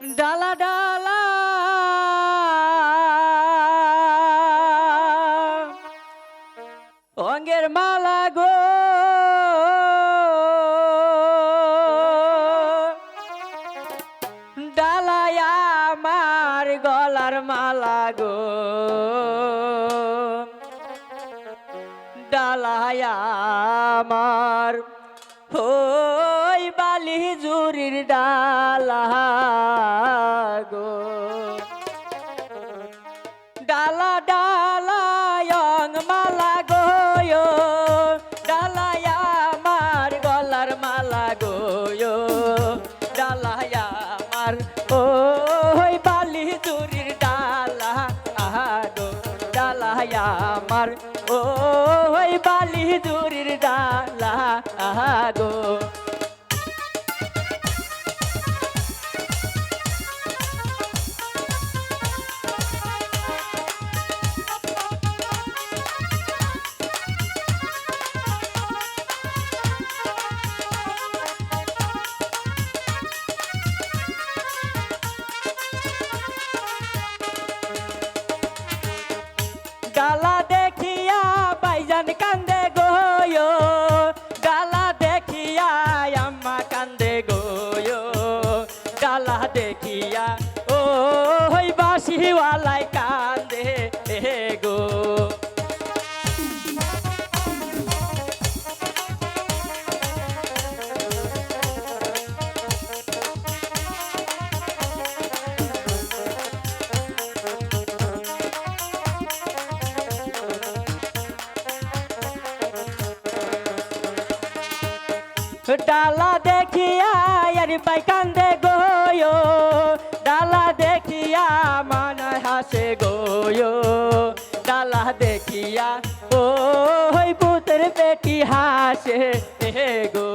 ডালা ডালা। অঙ্গের মালা গো। ডালায় আমার গলার মালা গো। ডালায় আমার ওই জুরির ডালা গো। ডালা ডালা মালা গোয়ো ডালায় আমার গলার মালা গোয়ো ডালায় আমার ওই বালি জুরির ডালা আহা গো। ডালায় আমার ওই বালি জুরির ডালা আহা গো। হই বাসিওয়ালাই কান্দে গো ডালা দেখিয়া আর বাই কান্দে গোয়ো ডালা দেখিয়া মান হাসে গোয়ো ডালা দেখিয়া ও পুত্র বেটি হাসে গো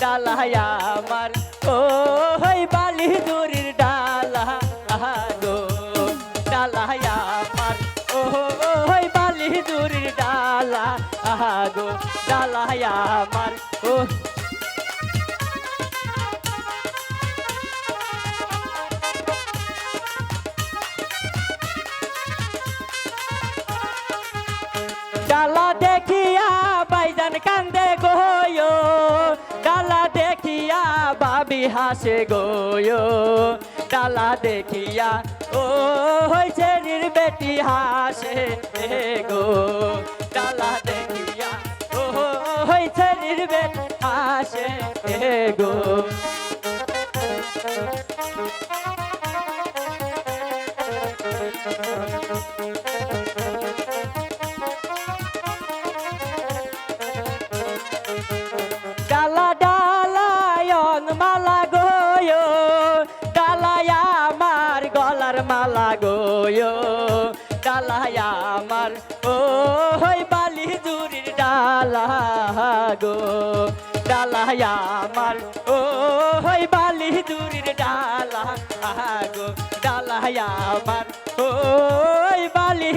ডালায় আমার। ও হই বালি দূরের ডালা গো ডালায় আমার। ও হই বালি দূরের ডালা গো ডালায় আমার। ও হাসে গোয়ো ডালা দেখিয়া ও হইছে বেটি হাসে গো ডালা গো। ডালা ডালায় আমার। ও হই বালি জুরির ডালা গো, ডালায় আমার। ও হই বালি জুরির ডালা গো, ডালায় আমার। ও বালি